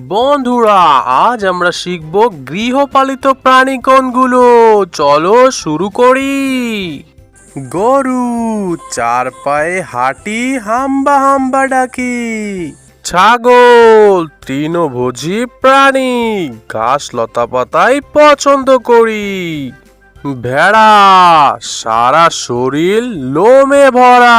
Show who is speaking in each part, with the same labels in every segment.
Speaker 1: বন্ধুরা, আজ আমরা শিখব গৃহপালিত প্রাণী কোনগুলো চলো শুরু করি। গরু চার পায়ে হাঁটি হাম্বা হাম্বা ডাকি। ছাগল, তৃণভোজী প্রাণী, ঘাস লতা পাতায় পছন্দ করি। ভেড়া, সারা শরীর লোমে ভরা।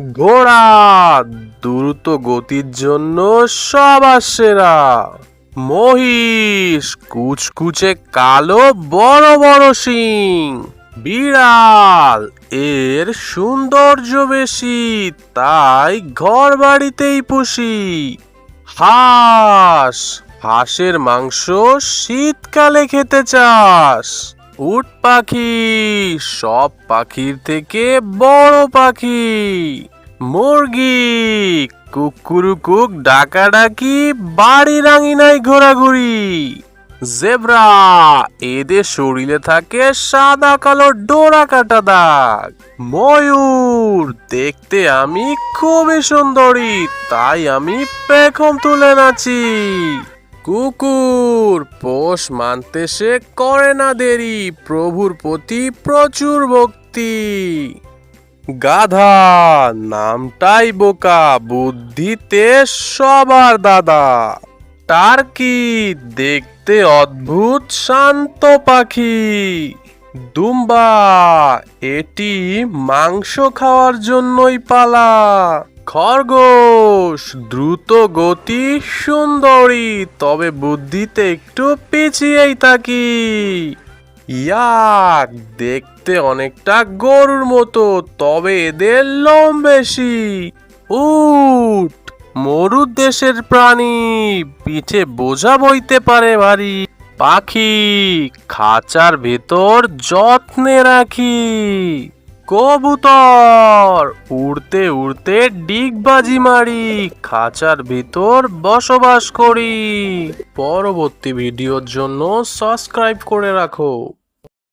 Speaker 1: ঘোড়া, দ্রুত গতির জন্য সবার সেরা। মহিষ, কুচকুচে কালো, বড় বড় শিং। বিড়াল, এর সৌন্দর্য বেশি, তাই ঘর বাড়িতেই পুষি। হাঁস, হাঁসের মাংস শীতকালে খেতে চাস। উট পাখি, সব পাখির থেকে বড় পাখি। মুরগি কুকুরুকুক ডাকাডাকি, বাড়ি রাঙিনায় ঘোরাঘুরি। জেব্রা, এদের শরীরে থাকে সাদা কালো ডোরা কাটা দাগ। ময়ূর, দেখতে আমি খুবই সুন্দরী, তাই আমি পেখম তুলে নাচি। কুকুর, পোষ মানতে সে করে না দেরি, প্রভুর প্রতি প্রচুর ভক্তি। গাধা, নামটাই বোকা, বুদ্ধিতে সবার দাদা। টার্কি দেখতে অদ্ভুত শান্ত পাখি? দুম্বা, এটি মাংস খাওয়ার জন্যই পালা। খরগোশ, দ্রুত গতি, সুন্দরী, তবে বুদ্ধিতে একটু পিছিয়েই থাকি। ইয়াক দেখতে অনেকটা গরুর মতো, তবে এদের লোম বেশি। উট, মরুর দেশের প্রাণী, পিঠে বোঝা বইতে পারে ভারী। পাখি, খাঁচার ভেতর যত্নে রাখি। কবুতর। উড়তে উড়তে ডিগবাজি মারি, খাঁচার ভিতর বসবাস করি। পরবর্তী ভিডিওর জন্য সাবস্ক্রাইব করে রাখো।